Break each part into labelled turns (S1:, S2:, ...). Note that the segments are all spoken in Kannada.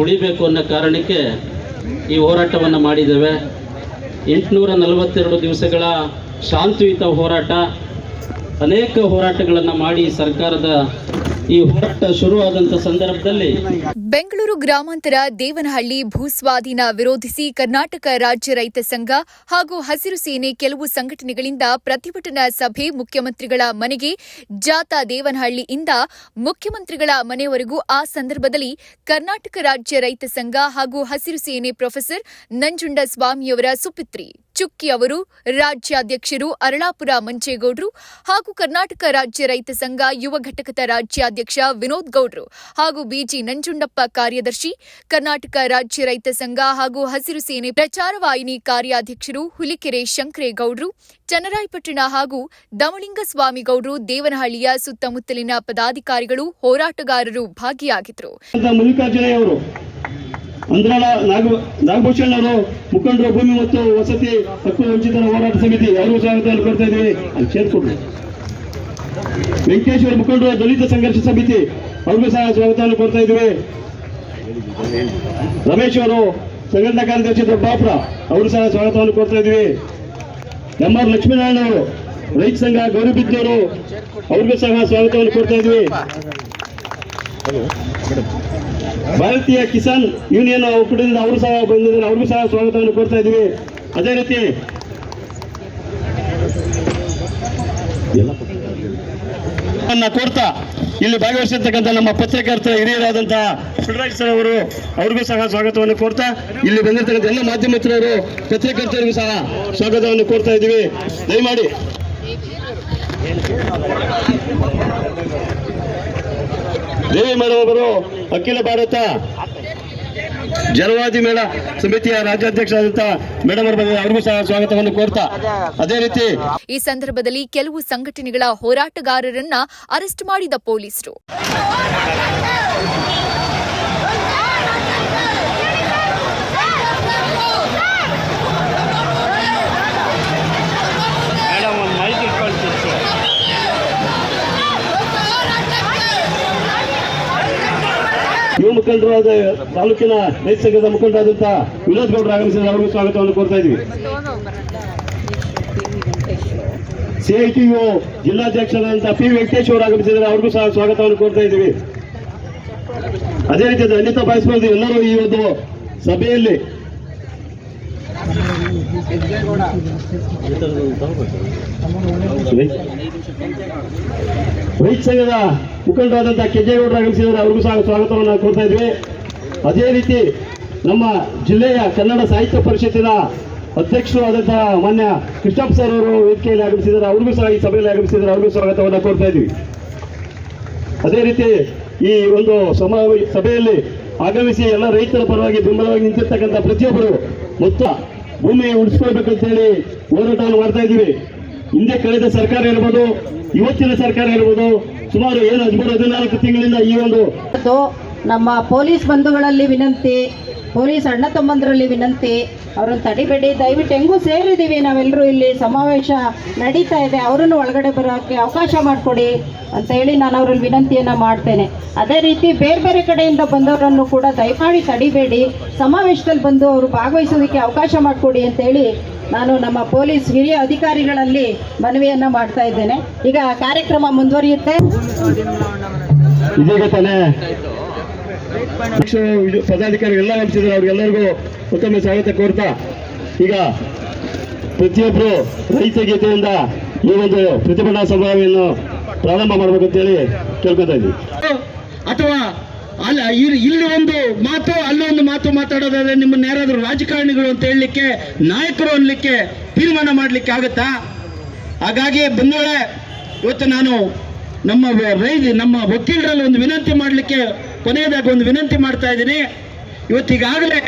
S1: ಉಳಿಬೇಕು ಅನ್ನೋ ಕಾರಣಕ್ಕೆ ಈ ಹೋರಾಟವನ್ನು ಮಾಡಿದ್ದೇವೆ. ಎಂಟುನೂರ ನಲವತ್ತೆರಡು ದಿವಸಗಳ ಶಾಂತಿಯುತ ಹೋರಾಟ, ಅನೇಕ ಹೋರಾಟಗಳನ್ನು ಮಾಡಿ ಸರ್ಕಾರದ ಈ ಹೋರಾಟ ಶುರುವಾದಂಥ ಸಂದರ್ಭದಲ್ಲಿ
S2: ಬೆಂಗಳೂರು ಗ್ರಾಮಾಂತರ ದೇವನಹಳ್ಳಿ ಭೂಸ್ವಾಧೀನ ವಿರೋಧಿಸಿ ಕರ್ನಾಟಕ ರಾಜ್ಯ ರೈತ ಸಂಘ ಹಾಗೂ ಹಸಿರು ಸೇನೆ ಕೆಲವು ಸಂಘಟನೆಗಳಿಂದ ಪ್ರತಿಭಟನಾ ಸಭೆ ಮುಖ್ಯಮಂತ್ರಿಗಳ ಮನೆಗೆ ಜಾಥಾ ದೇವನಹಳ್ಳಿಯಿಂದ ಮುಖ್ಯಮಂತ್ರಿಗಳ ಮನೆವರೆಗೂ ಆ ಸಂದರ್ಭದಲ್ಲಿ ಕರ್ನಾಟಕ ರಾಜ್ಯ ರೈತ ಸಂಘ ಹಾಗೂ ಹಸಿರು ಸೇನೆ ಪ್ರೊಫೆಸರ್ ನಂಜುಂಡ ಸ್ವಾಮಿಯವರ ಸುಪುತ್ರಿ ಚುಕ್ಕಿ ಅವರು, ರಾಜ್ಯಾಧ್ಯಕ್ಷರು ಅರಳಾಪುರ ಮಂಚೇಗೌಡರು ಹಾಗೂ ಕರ್ನಾಟಕ ರಾಜ್ಯ ರೈತ ಸಂಘ ಯುವ ಘಟಕದ ರಾಜ್ಯಾಧ್ಯಕ್ಷ ವಿನೋದ್ ಗೌಡ್ರು ಹಾಗೂ ಬಿಜಿ ನಂಜುಂಡಪ್ಪ ಕಾರ್ಯದರ್ಶಿ, ಕರ್ನಾಟಕ ರಾಜ್ಯ ರೈತ ಸಂಘ ಹಾಗೂ ಹಸಿರು ಸೇನೆ ಪ್ರಚಾರ ವಾಹಿನಿ ಕಾರ್ಯಾಧ್ಯಕ್ಷರು ಹುಲಿಕೆರೆ ಶಂಕರೇಗೌಡರು, ಚನ್ನರಾಯಪಟ್ಟಣ ಹಾಗೂ ದಮಲಿಂಗಸ್ವಾಮಿಗೌಡರು ದೇವನಹಳ್ಳಿಯ ಸುತ್ತಮುತ್ತಲಿನ ಪದಾಧಿಕಾರಿಗಳು ಹೋರಾಟಗಾರರು ಭಾಗಿಯಾಗಿದ್ದರು.
S3: ಅಂದ್ರಾಳ ನಾಗ ನಾಗಭೂಷಣ್ ಅವರು ಮುಖಂಡರು, ಭೂಮಿ ಮತ್ತು ವಸತಿ ಹಕ್ಕು ಹೋರಾಟ ಸಮಿತಿ ಅವರು ಸ್ವಾಗತವನ್ನು ಕೊಡ್ತಾ ಇದ್ದೀವಿ. ಅಲ್ಲಿ ಸೇರ್ಕೊಡ್ರಿ ವೆಂಕಟೇಶ್ವರ ಮುಖಂಡರು ದಲಿತ ಸಂಘರ್ಷ ಸಮಿತಿ, ಅವ್ರಿಗೂ ಸಹ ಸ್ವಾಗತವನ್ನು ಕೊಡ್ತಾ ಇದ್ದೀವಿ. ರಮೇಶ್ ಅವರು ಸಂಘಟನಾ ಕಾರ್ಯದರ್ಶಿ ದೊಡ್ಡಾಪುರ ಅವರು ಸಹ ಸ್ವಾಗತವನ್ನು ಕೊಡ್ತಾ ಇದ್ದೀವಿ. ನಮ್ಮ ಲಕ್ಷ್ಮೀನಾರಾಯಣ ಅವರು, ರೈತ ಸಂಘ ಗೌರಿಬಿದ್ದವರು, ಅವ್ರಿಗೂ ಸಹ ಸ್ವಾಗತವನ್ನು ಕೊಡ್ತಾ ಇದ್ದೀವಿ. ಭಾರತೀಯ ಕಿಸಾನ್ ಯೂನಿಯನ್ ಒಕ್ಕೂಟದಿಂದ ಅವರು ಸಹ ಬಂದಿದ್ದಾರೆ, ಅವ್ರಿಗೂ ಸಹ ಸ್ವಾಗತವನ್ನು ಕೊಡ್ತಾ ಇದ್ದೀವಿ. ಅದೇ ರೀತಿ ಅನ್ನ ಕೊಡ್ತಾ ಇಲ್ಲಿ ಭಾಗವಹಿಸಿರ್ತಕ್ಕಂಥ ನಮ್ಮ ಪತ್ರಕರ್ತರ ಹಿರಿಯರಾದಂತಹ ಸುಡರಾಜ್ ಸರ್ ಅವರು, ಅವ್ರಿಗೂ ಸಹ ಸ್ವಾಗತವನ್ನು ಕೊಡ್ತಾ ಇಲ್ಲಿ ಬಂದಿರ್ತಕ್ಕಂಥ ಎಲ್ಲ ಮಾಧ್ಯಮ ಮಿತ್ರರು, ಪತ್ರಕರ್ತರಿಗೂ ಸಹ ಸ್ವಾಗತವನ್ನು ಕೊಡ್ತಾ ಇದ್ದೀವಿ. ದಯಮಾಡಿ. ದೇವಿ ಮೇಡಮ್ ಅವರು, ಅಖಿಲ ಭಾರತ ಜನವಾದಿ ಮೇಳ ಸಮಿತಿಯ ರಾಜ್ಯಾಧ್ಯಕ್ಷರಾದಂತ ಮೇಡಮ್ ಅವರು ಅವರಿಗೂ ಸಹ ಸ್ವಾಗತವನ್ನು ಕೋರ್ತಾ. ಅದೇ ರೀತಿ
S2: ಈ ಸಂದರ್ಭದಲ್ಲಿ ಕೆಲವು ಸಂಘಟನೆಗಳ ಹೋರಾಟಗಾರರನ್ನ ಅರೆಸ್ಟ್ ಮಾಡಿದ ಪೊಲೀಸರು.
S3: ಮುಖಂಡರಾದ ತಾಲೂಕಿನ ರೈತ ಸಂಘದ ಮುಖಂಡರಾದಂತಹ ವಿನೋದ್ ಗೌಡರು ಆಗಮಿಸಿದ ಅವರಿಗೂ ಸ್ವಾಗತವನ್ನು ಕೋರ್ತಾ ಇದ್ವಿ ಸಿಐಟಿಯು ಜಿಲ್ಲಾಧ್ಯಕ್ಷರಾದಂತಹ ಪಿ ವೆಂಕಟೇಶ್ ಅವರು ಆಗಮಿಸಿದರೆ ಅವ್ರಿಗೂ ಸಹ ಸ್ವಾಗತವನ್ನು ಕೋರ್ತಾ ಇದ್ದೀವಿ. ಅದೇ ರೀತಿ ಅನಿತಾ ಬಾಯಿಸ್ಬೋದು ಎಲ್ಲರೂ ಈ ಒಂದು ಸಭೆಯಲ್ಲಿ ರೈತ ಸಂಘದ ಮುಖಂಡರಾದಂತಹ ಕೆಜೇಗೌಡರು ಆಗಮಿಸಿದರೆ ಅವ್ರಿಗೂ ಸಹ ಸ್ವಾಗತವನ್ನು ಕೊಡ್ತಾ ಇದ್ವಿ. ಅದೇ ರೀತಿ ನಮ್ಮ ಜಿಲ್ಲೆಯ ಕನ್ನಡ ಸಾಹಿತ್ಯ ಪರಿಷತ್ತಿನ ಅಧ್ಯಕ್ಷರು ಆದಂತಹ ಮಾನ್ಯ ಕೃಷ್ಣಪ್ಪ ಸರ್ ಅವರು ವೇದಿಕೆಯಲ್ಲಿ ಆಗಮಿಸಿದ್ದಾರೆ, ಅವ್ರಿಗೂ ಸಹ ಈ ಸಭೆಯಲ್ಲಿ ಆಗಮಿಸಿದ್ದಾರೆ, ಅವ್ರಿಗೂ ಸ್ವಾಗತವನ್ನು ಕೋರ್ತಾ ಇದ್ವಿ. ಅದೇ ರೀತಿ ಈ ಒಂದು ಸಮಾವೇಶ ಸಭೆಯಲ್ಲಿ ಆಗಮಿಸಿ ಎಲ್ಲ ರೈತರ ಪರವಾಗಿ ಬೆಂಬಲವಾಗಿ ನಿಂತಿರ್ತಕ್ಕಂಥ ಪ್ರತಿಯೊಬ್ಬರು ಮೊತ್ತ ಭೂಮಿ ಉಳಿಸ್ಕೊಳ್ಬೇಕಂತೇಳಿ ಹೋರಾಟವನ್ನು ಮಾಡ್ತಾ ಇದ್ದೀವಿ. ಹಿಂದೆ ಕಳೆದ ಸರ್ಕಾರ ಇರ್ಬೋದು, ಇವತ್ತಿನ ಸರ್ಕಾರ ಇರ್ಬೋದು ಸುಮಾರು ಏನು ಹದಿಮೂರು ಹದಿನಾಲ್ಕು ತಿಂಗಳಿಂದ ಈ ಒಂದು
S4: ನಮ್ಮ ಪೊಲೀಸ್ ಬಂಧುಗಳಲ್ಲಿ ವಿನಂತಿ, ಪೊಲೀಸ್ ಅಣ್ಣ ತಮ್ಮಂದರಲ್ಲಿ ವಿನಂತಿ, ಅವ್ರನ್ನ ತಡಿಬೇಡಿ. ದಯವಿಟ್ಟು ಹೆಂಗೂ ಸೇರಿದ್ದೀವಿ ನಾವೆಲ್ಲರೂ ಇಲ್ಲಿ. ಸಮಾವೇಶ ನಡೀತಾ ಇದೆ. ಅವರನ್ನು ಒಳಗಡೆ ಬರೋಕ್ಕೆ ಅವಕಾಶ ಮಾಡಿಕೊಡಿ ಅಂತ ಹೇಳಿ ನಾನು ಅವ್ರಲ್ಲಿ ವಿನಂತಿಯನ್ನು ಮಾಡ್ತೇನೆ. ಅದೇ ರೀತಿ ಬೇರೆ ಬೇರೆ ಕಡೆಯಿಂದ ಬಂದವರನ್ನು ಕೂಡ ದಯಮಾಡಿ ತಡಿಬೇಡಿ. ಸಮಾವೇಶದಲ್ಲಿ ಬಂದು ಅವರು ಭಾಗವಹಿಸೋದಕ್ಕೆ ಅವಕಾಶ ಮಾಡಿಕೊಡಿ ಅಂತೇಳಿ ನಾನು ನಮ್ಮ ಪೊಲೀಸ್ ಹಿರಿಯ ಅಧಿಕಾರಿಗಳಲ್ಲಿ ಮನವಿಯನ್ನು ಮಾಡ್ತಾ ಇದ್ದೇನೆ. ಈಗ ಕಾರ್ಯಕ್ರಮ ಮುಂದುವರಿಯುತ್ತೆ.
S3: ಇದೀಗ ತಾನೇ. ಅಧ್ಯಕ್ಷರು, ಇದು ಪದಾಧಿಕಾರಿ ಎಲ್ಲ ಹಂಚಿದ್ದಾರೆ ಅವ್ರಿಗೆಲ್ಲರಿಗೂ ಉತ್ತಮ ಸ್ವಾಗತ ಕೋರ್ತಾ. ಈಗ ಪ್ರತಿಯೊಬ್ಬರು ರೈತ ಗೀತೆಯಿಂದ ಈ ಒಂದು ಪ್ರತಿಭಟನಾ ಸಭೆಯನ್ನು ಪ್ರಾರಂಭ ಮಾಡ್ಬೇಕಂತೇಳಿ ಕೇಳ್ಕೊತಾ ಇದ್ದೀವಿ.
S5: ಅಥವಾ ಅಲ್ಲ ಇಲ್ಲಿ ಇಲ್ಲಿ ಒಂದು ಮಾತು ಅಲ್ಲೊಂದು ಮಾತು ಮಾತಾಡೋದಾದ್ರೆ ನಿಮ್ಮನ್ನ ಯಾರಾದರೂ ರಾಜಕಾರಣಿಗಳು ಅಂತ ಹೇಳಲಿಕ್ಕೆ, ನಾಯಕರು ಅನ್ಲಿಕ್ಕೆ ತೀರ್ಮಾನ ಮಾಡಲಿಕ್ಕೆ ಆಗುತ್ತಾ? ಹಾಗಾಗಿ ಬಂಧುಗಳೇ, ಇವತ್ತು ನಾನು ನಮ್ಮ ರೈ ನಮ್ಮ ವಕೀಲರಲ್ಲಿ ಒಂದು ವಿನಂತಿ ಮಾಡಲಿಕ್ಕೆ, ಕೊನೆಯದಾಗಿ ಒಂದು ವಿನಂತಿ ಮಾಡ್ತಾ ಇದ್ದೀನಿ. ಇವತ್ತು ಈಗಾಗಲೇ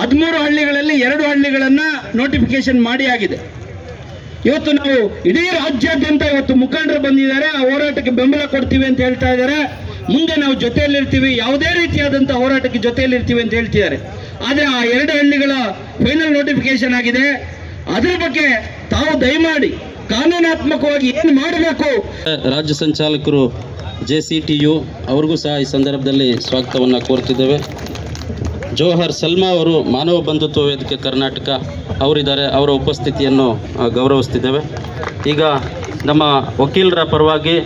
S5: ಹದಿಮೂರು ಹಳ್ಳಿಗಳಲ್ಲಿ ಎರಡು ಹಳ್ಳಿಗಳನ್ನ ನೋಟಿಫಿಕೇಶನ್ ಮಾಡಿ ಆಗಿದೆ. ಇವತ್ತು ನಾವು ಇಡೀ ರಾಜ್ಯಾದ್ಯಂತ ಇವತ್ತು ಮುಖಂಡರು ಬಂದಿದ್ದಾರೆ, ಆ ಹೋರಾಟಕ್ಕೆ ಬೆಂಬಲ ಕೊಡ್ತೀವಿ ಅಂತ ಹೇಳ್ತಾ ಇದ್ದಾರೆ. ಮುಂದೆ ನಾವು ಜೊತೆಯಲ್ಲಿರ್ತೀವಿ, ಯಾವುದೇ ರೀತಿಯಾದಂಥ ಹೋರಾಟಕ್ಕೆ ಜೊತೆಯಲ್ಲಿರ್ತೀವಿ ಅಂತ ಹೇಳ್ತಿದ್ದಾರೆ. ಆದರೆ ಆ ಎರಡು ಹಳ್ಳಿಗಳ ಫೈನಲ್ ನೋಟಿಫಿಕೇಶನ್ ಆಗಿದೆ. ಅದರ ಬಗ್ಗೆ ತಾವು ದಯಮಾಡಿ ಕಾನೂನಾತ್ಮಕವಾಗಿ ಏನು ಮಾಡಬೇಕು?
S1: ರಾಜ್ಯ ಸಂಚಾಲಕರು ಜೆ ಸಿ ಟಿ ಯು, ಅವ್ರಿಗೂ ಸಹ ಈ ಸಂದರ್ಭದಲ್ಲಿ ಸ್ವಾಗತವನ್ನು ಕೋರ್ತಿದ್ದೇವೆ. ಜೋಹರ್ ಸಲ್ಮಾ ಅವರು ಮಾನವ ಬಂಧುತ್ವ ವೇದಿಕೆ ಕರ್ನಾಟಕ, ಅವರಿದ್ದಾರೆ, ಅವರ ಉಪಸ್ಥಿತಿಯನ್ನು ಗೌರವಿಸ್ತಿದ್ದೇವೆ. ಈಗ ನಮ್ಮ ವಕೀಲರ ಪರವಾಗಿ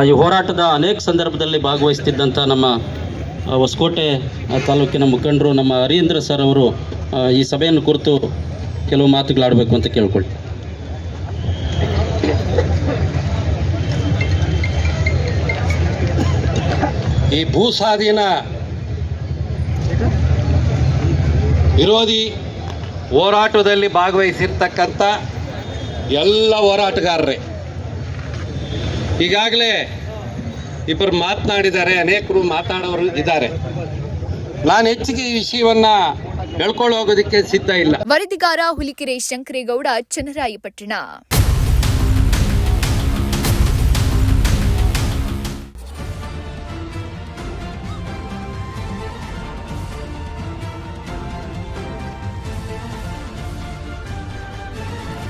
S1: ಈ ಹೋರಾಟದ ಅನೇಕ ಸಂದರ್ಭದಲ್ಲಿ ಭಾಗವಹಿಸ್ತಿದ್ದಂಥ ನಮ್ಮ ಹೊಸಕೋಟೆ ತಾಲೂಕಿನ ಮುಖಂಡರು ನಮ್ಮ ಹರೀಂದ್ರ ಸರ್ ಅವರು ಈ ಸಭೆಯನ್ನು ಕುರಿತು ಕೆಲವು ಮಾತುಗಳಾಡಬೇಕು ಅಂತ ಕೇಳ್ಕೊಳ್ಳಿ
S6: ಈ ಭೂ ಸ್ವಾಧೀನ ವಿರೋಧಿ ಹೋರಾಟದಲ್ಲಿ ಭಾಗವಹಿಸಿರ್ತಕ್ಕಂಥ ಎಲ್ಲ ಹೋರಾಟಗಾರರೇ ಈಗಾಗಲೇ ಇಬ್ಬರು ಮಾತನಾಡಿದ್ದಾರೆ, ಅನೇಕರು ಮಾತಾಡೋರು ಇದ್ದಾರೆ. ನಾನು ಹೆಚ್ಚಿಗೆ ಈ ವಿಷಯವನ್ನು ಹೇಳ್ಕೊಂಡು ಹೋಗೋದಕ್ಕೆ ಸಿದ್ಧ ಇಲ್ಲ.
S2: ವರದಿಗಾರ ಹುಲಿಕೆರೆ ಶಂಕರೇಗೌಡ, ಚನ್ನರಾಯಪಟ್ಟಣ.